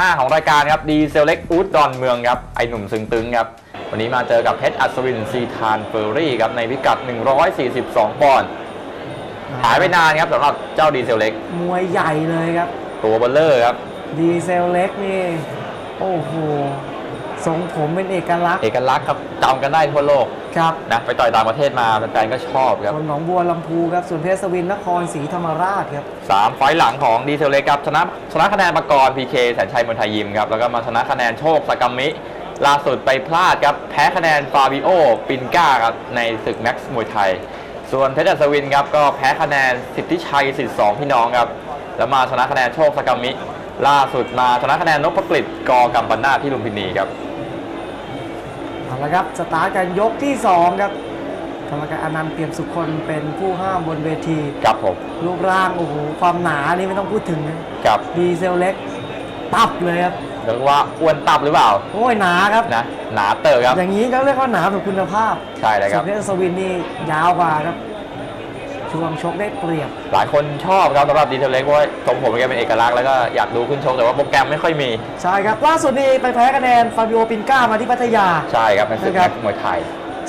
ห้าของรายการครับดีเซลเล็กอูดดอนเมืองครับไอหนุ่มซึงตึงครับวันนี้มาเจอกับเพชรอัศวินซีทานเฟอร์รี่ครับในพิกัด 142 ปอนด์หายไปนานครับสำหรับเจ้าดีเซลเล็ก มวยใหญ่เลยครับ ตัวเบลเลอร์ครับ ดีเซลเล็กนี่ โอ้โห ทรงผมเป็นเอกลักษณ์เอกลักษณ์ครับจำกันได้ทั่วโลกครับนะไปต่อยต่างประเทศมาแฟนๆก็ชอบครับคนหนองบัวลำพูครับส่วนเพชรสวินนครศรีธรรมราชครับสามไฟล์หลังของดีเซลเล็กครับชนะชนะคะแนนประกรณ์พีเคแสนชัยมนทายิมครับแล้วก็มาชนะคะแนนโชคสกรรมมิล่าสุดไปพลาดครับแพ้คะแนนฟาบิโอปินก้าครับในศึกแม็กซ์มวยไทย ส่วนเพชรอัศวินครับก็แพ้คะแนนสิทธิชัยสิทธิสองพี่น้องครับแล้วมาชนะคะแนนโชคสกรรมมิล่าสุดมาชนะคะแนนนพกฤษกอกัมปนาทที่ลุมพินีครับ เอาละครับสตาร์ทกันยกที่ 2 ครับกรรมการอนันต์เปี่ยมสุคนเป็นผู้ห้ามบนเวทีครับผมรูปร่างโอ้โหความหนานี่ไม่ต้องพูดถึงนะครับดีเซลเล็กตับเลยครับเรียกว่าอ้วนตับหรือเปล่าโอ้ยหนาครับนะหนาเตอครับ อย่างนี้ก็เรียกว่าหนาแบบคุณภาพใช่เลยคส่รัวบนเพชรสวินนี่ยาวกว่าครับ ช่วงชกได้เปรียบ หลายคนชอบครับสำหรับดีเทลเล็กเพราะว่าทรงผมแกเป็นเอกลักษณ์แล้วก็อยากดูขึ้นชกแต่ว่าโปรแกรมไม่ค่อยมี ใช่ครับล่าสุดนี่ไปแพ้คะแนนฟาบิโอปินก้ามาที่พัทยา ใช่ครับเป็นศึกนะครัแม็บกซ์มวยไทย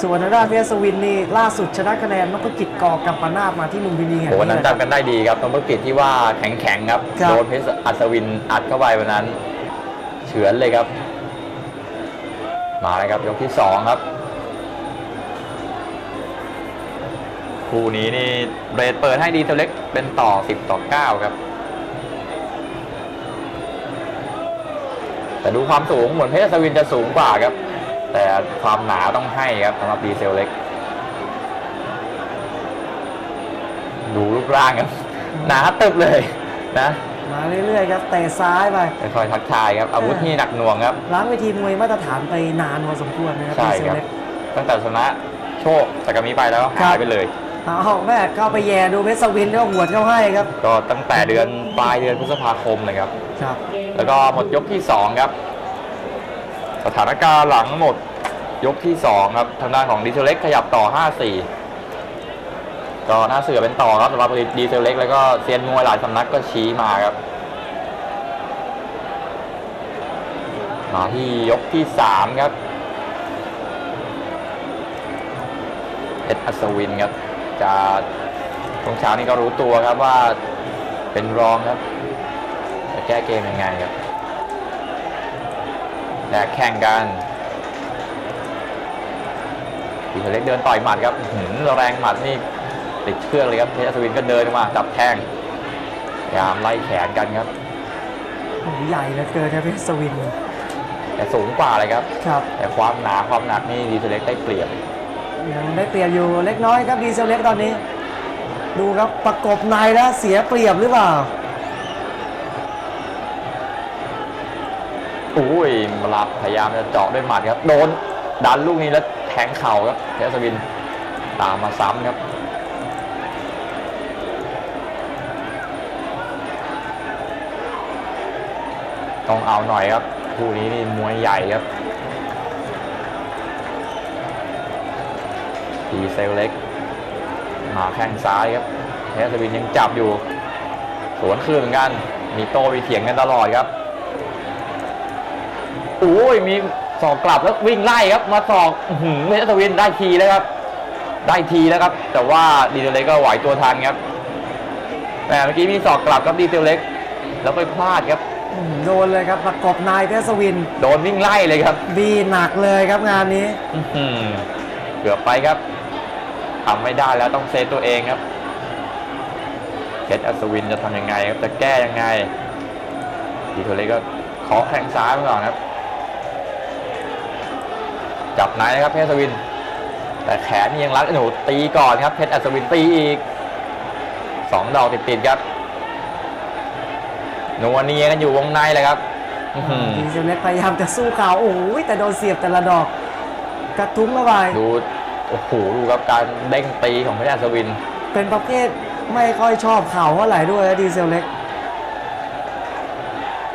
ส่วนทางด้านเพชรสวินนี่ล่าสุดชนะคะแนนนพกิจกอกัมปนาทมาที่ลุมพินีแห่งโหวันนั้นนี้นะครับจำกันได้ดีครับตรงธุรกิจที่ว่าแข็งๆครับครับโดนเพชรอัศวินอัดเข้าไปวันนั้น เฉือนเลยครับ มาเลยครับยกที่สองครับ คู่นี้นี่เบรดเปิดให้ดีเทลเล็กเป็นต่อ 10 ต่อ 9 ครับ แต่ดูความสูงเหมือนเพชรอัศวินจะสูงกว่าครับ แต่ความหนาต้องให้ครับสำหรับดีเซลเล็ก ดูรูปร่างครับ หนาตึบเลยนะมาเรื่อยๆครับเตะซ้ายไปค่อยๆทักทายครับอาวุธนี่หนักหน่วงครับล้างเวทีมวยมาตรฐานไปนานพอสมควรนะครับใช่ดีเซลครับเล็กตั้งแต่ชนะโชคสากามิไปแล้วครัหาบยไปเลย เอาแม่เข้าไปแย่ดูเพชรสวินก็หวดเข้าให้ครับก็ตั้งแต่เดือนปลายเดือนพฤษภาคมเลยครับ ครับแล้วก็หมดยกที่ 2 ครับ สถานการณ์หลังหมดยกที่ 2 ครับ ทางด้านของดีเซลเล็กขยับต่อ 5-4 ก็น่าเสือเป็นต่อครับสำหรับดีเซลเล็กแล้วก็เซียนมวยหลายสำนักก็ชี้มาครับ มาที่ยกที่ 3 ครับเพชรอัศวินครับ จะตรงเช้านี้ก็รู้ตัวครับว่าเป็นรองครับ จะแก้เกมยังไงครับแตกแข่งกันดีเทลเล็กเดินต่อยหมัดครับอื้อหือแรงหมัดนี่ติดเครื่องเลยครับเพชรอัศวินก็เดินมาจับแทงพยายามไล่แขนกันครับโอ้โหใหญ่เหลือเกินครับเพชรสวิน แต่สูงกว่าเลยครับ ครับ แต่ความหนาความหนักนี่ดีเทลเล็กได้เปรียบ ยังได้เปรียบอยู่เล็กน้อยครับดีเซลเล็กตอนนี้ ดูครับประกบในแล้วเสียเปรียบหรือเปล่าโอ้ยมาลับพยายามจะเจาะด้วยหมัดครับ โดนดันลูกนี้แล้วแทงเข่าครับเพชรอัศวินตามมาซ้ำครับต้องเอาหน่อยครับคู่นี้นี่มวยใหญ่ครับ ดีเซลเล็ก มาแข้งซ้ายครับเพชรอัศวินยังจับอยู่ สวนคืนเหมือนกัน มีโต้มีเถียงกันตลอดครับโอ้ยมีสอกกลับแล้ววิ่งไล่ครับ มาสอกอื้อหือเพชรอัศวินได้ทีแล้วครับ ได้ทีแล้วครับ แต่ว่าดีเทลเล็กก็ไหวตัวทันครับแต่เมื่อกี้มีสอกกลับครับดีเทลเล็ก แล้วไปพลาดครับอืมโดนเลยครับประกบนายเพชรสวิน โดนวิ่งไล่เลยครับบีหนักเลยครับงานนี้อื้อหือเกือบไปครับ ทำไม่ได้แล้วต้องเซฟตัวเองครับเพชรอัศวินจะทำยังไงครับจะแก้ยังไงดีเทลเล็กก็ขอแข้งซ้ายไปก่อนครับ จับไหนนะครับเพชรอัศวิน แต่แขนนี่ยังรัดหนูตีก่อนครับเพชรอัศวินตีอีกสองดอกติดๆครับนัวเนียกันอยู่วงในเลยครับอื้อหือดีเซลเล็กพยายามจะสู้เข่าโอ้ยแต่โดนเสียบแต่ละดอก กระทุ้งเข้าไปดู โอ้โหดูครับการเด้งตีของเพชรอัศวิน เป็นประเภทไม่ค่อยชอบเข่าเท่าไหร่ด้วยนะดีเซลเล็ก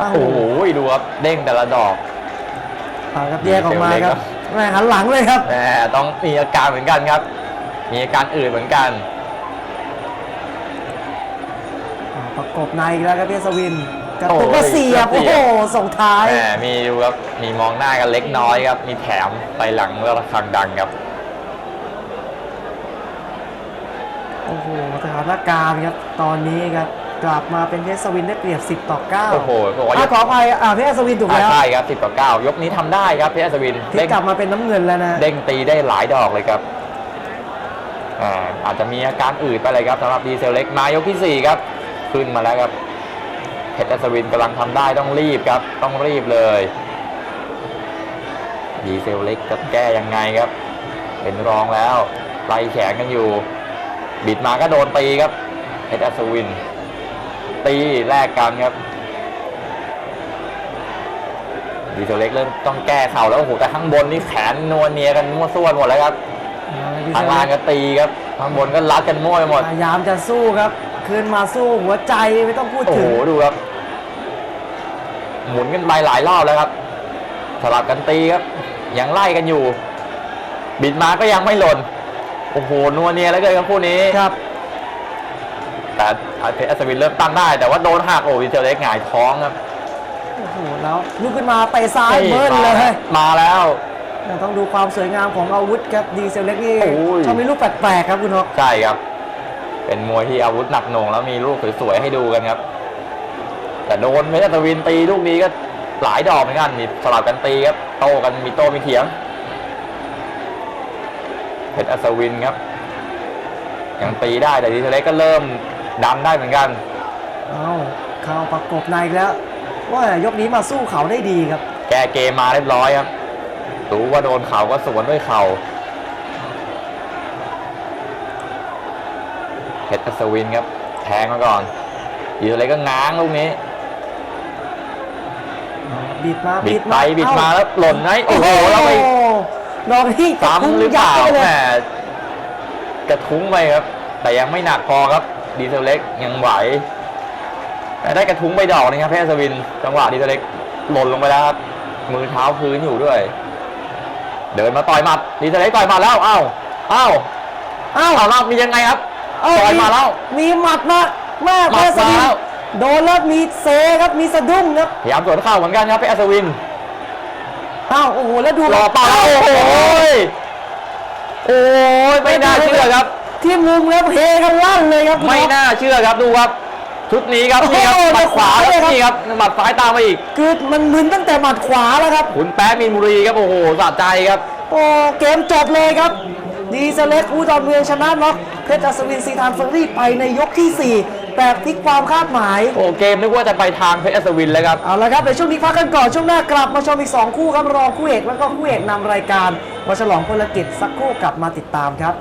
อ้าวโอ้โหดูครับเด้งแต่ละดอกเอาครับแยกออกมาดีเซลเล็กคครัรับบแม่หันหลังเลยครับแหมต้องมีอาการเหมือนกันครับ มีอาการอื่นเหมือนกัน อ่าประกบในอีกแล้วครับเพชรสวินกระตุกกระเสียบโอ้โอ้ยโหส่งท้าย แหมมีดูครับมีมองหน้ากันเล็กน้อยครับ มีแถมไปหลังแล้วระฆังดังครับ โอ้โหสถานการณ์ครับตอนนี้ครับกลับมาเป็นเพชรสวินได้เปรียบ 10 ต่อ9โอ้โหบอกว่าอะขออภัยอ่าเพชรสวินถูกอ่าแล้วใช่ครับ 10 ต่อ 9 ยกนี้ทำได้ครับเพชรอัศวินที่เด้งกลับมาเป็นน้ำเงินแล้วนะเด้งตีได้หลายดอกเลยครับอ่าอาจจะมีอาการอืดไปเลยครับสำหรับดีเซลเล็กมายกที่4 ครับ ขึ้นมาแล้วครับเพชรอัศวินกำลังทำได้ต้องรีบครับ ต้องรีบเลย ดีเซลเล็กจะแก้ยังไงครับ เป็นรองแล้วไล่แขนกันอยู่ บิดมาก็โดนตีครับเพชรอัศวิน ตีแลกกันครับดีเซลเล็กเริ่มต้องแก้เข่าแล้วโอ้โหแต่ข้างบนนี่แขนนวลเนียกันมั่วซั่วหมดแล้วครับข้างล่างก็ตีครับข้างบนก็รัดกันมั่วไปหมดพยายามจะสู้ครับขึ้นมาสู้หัวใจไม่ต้องพูดโอ้ถึโหงดูครับ หมุนกันไปหลายรอบแล้วครับสลับกันตีครับยังไล่กันอยู่ บิดมาก็ยังไม่หล่น โอ้โหนัวเนียแล้วเกินครับคู่นี้ครับแต่เพชรอัศวินเริ่มตั้งได้ แต่ว่าโดนหักโอ้ดีเซลเล็กหงายท้องครับโอ้โหแล้วลุกขึ้นมาเตะซ้ายเบิ้ลเลยมาแล้วแต่ต้องดูความสวยงามของอาวุธครับดีเซลเล็กนี่โอ้ยชอบมีลูกแปลกๆครับคุณนกใช่ครับ เป็นมวยที่อาวุธหนักหน่วงแล้วมีลูกสวยๆให้ดูกันครับ แต่โดนเพชรอัศวินตีลูกนี้ก็หลายดอกเหมือนกันมีสลับกันตีครับโต้กันมีโต้มีเถียง เพชรอัศวินครับ ยังตีได้แต่ดีเทเล็กก็เริ่มดันได้เหมือนกัน เอาเข้าประกบในอีกแล้ว ว่ายกนี้มาสู้เขาได้ดีครับ แกเกมมาเรียบร้อยครับ รู้ว่าโดนเข่าก็สวนด้วยเข่าเพชรอัศวินครับ แทงมาก่อนดีเทเล็กก็ง้างลูกนี้บิดมาบิดไปมาบิดเอ้มาแล้วหล่นไหมโอ้โหแล้วไป ดอกนี้ซ้ำหรือเปล่ายัดไปแหเลมยกระทุ้งไปครับ แต่ยังไม่หนักพอครับ ดีเซลเล็กยังไหว แต่ได้กระทุ้งไปดอกนึงครับเพชรอัศวิน จังหวะดีเซลเล็กหล่นลงไปแล้วครับ มือเท้าพื้นอยู่ด้วย เดินมาต่อยหมัด ดีเซลเล็กต่อยหมัดแล้ว เอ้า เอ้า เอ้าเอ้าแล้วมียังไงครับเอ้าต่อยมาแล้ว มีหมัดมาแม่หมัเพดชรสวิมาแล้นวโดนแล้วมีเซครับ มีสะดุ้งครับพยายามสวนเข้าเหมือนกันครับเพชรอัศวิน เอ้าโอ้โหแล้วดูรอเป่าเโอ้โหยโอ้ยไม่น่าเชื่อครับ ที่มุมแล้วเพกันลั่นเลยครับคุณไม่อ๊อฟน่าเชื่อครับดูครับชุดนี้ครับนี่ครับโอ้โหหมัดขวาหมัดขวาเลยครับนี่ครับหมัดซ้ายตามมาอีก คือมันมึนตั้งแต่หมัดขวาแล้วครับขุนแป๊ะมีนบุรีครับโอ้โหสะใจครับ โอ้เกมจบเลยครับ ดีเซเล็กอูดอนเมืองชนะน็อกเพชรอัศวินซีทานเฟอร์รี่ไปในยกที่ 4 แบบพลิกความคาดหมาย โอ้เกมนึกว่าจะไปทางเพชรอัศวินแล้วครับ เอาละครับในช่วงนี้พักกันก่อน ช่วงหน้ากลับมาชมอีก 2 คู่ครับรองคู่เอกแล้วก็คู่เอกนำรายการมาฉลองพลกิจสักครู่กลับมาติดตามครับ